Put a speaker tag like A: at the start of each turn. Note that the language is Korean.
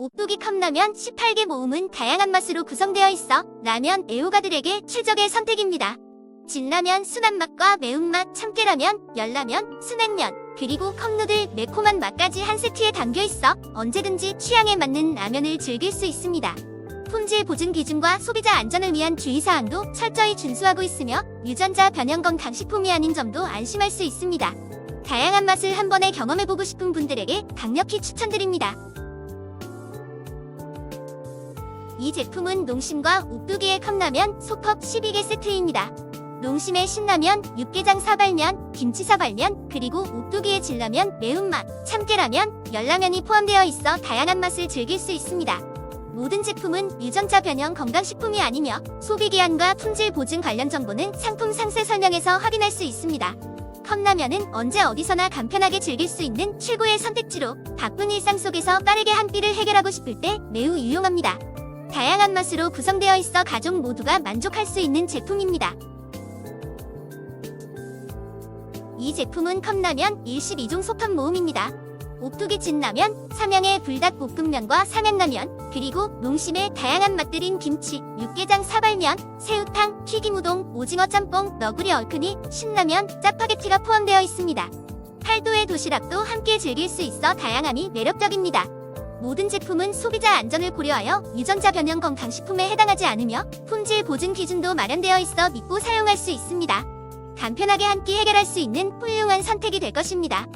A: 오뚜기 컵라면 18개 모음은 다양한 맛으로 구성되어 있어 라면 애호가들에게 최적의 선택입니다. 진라면 순한 맛과 매운맛, 참깨라면, 열라면, 순냉면, 그리고 컵누들 매콤한 맛까지 한 세트에 담겨 있어 언제든지 취향에 맞는 라면을 즐길 수 있습니다. 품질 보증 기준과 소비자 안전을 위한 주의사항도 철저히 준수하고 있으며 유전자 변형 건 강 식품이 아닌 점도 안심할 수 있습니다. 다양한 맛을 한 번에 경험해보고 싶은 분들에게 강력히 추천드립니다. 이 제품은 농심과 오뚜기의 컵라면 소컵 12개 세트입니다. 농심의 신라면, 육개장 사발면, 김치 사발면, 그리고 오뚜기의 진라면, 매운맛, 참깨라면, 열라면이 포함되어 있어 다양한 맛을 즐길 수 있습니다. 모든 제품은 유전자 변형 건강식품이 아니며 소비기한과 품질 보증 관련 정보는 상품 상세 설명에서 확인할 수 있습니다. 컵라면은 언제 어디서나 간편하게 즐길 수 있는 최고의 선택지로 바쁜 일상 속에서 빠르게 한 끼를 해결하고 싶을 때 매우 유용합니다. 다양한 맛으로 구성되어 있어 가족 모두가 만족할 수 있는 제품입니다. 이 제품은 컵라면 12종 속합 모음입니다. 오뚜기 진라면, 삼양의 불닭볶음면과 삼양라면, 그리고 농심의 다양한 맛들인 김치, 육개장 사발면, 새우탕, 튀김우동, 오징어 짬뽕, 너구리 얼큰이, 신라면, 짜파게티가 포함되어 있습니다. 8도의 도시락도 함께 즐길 수 있어 다양함이 매력적입니다. 모든 제품은 소비자 안전을 고려하여 유전자 변형 건강 식품에 해당하지 않으며 품질 보증 기준도 마련되어 있어 믿고 사용할 수 있습니다. 간편하게 한 끼 해결할 수 있는 훌륭한 선택이 될 것입니다.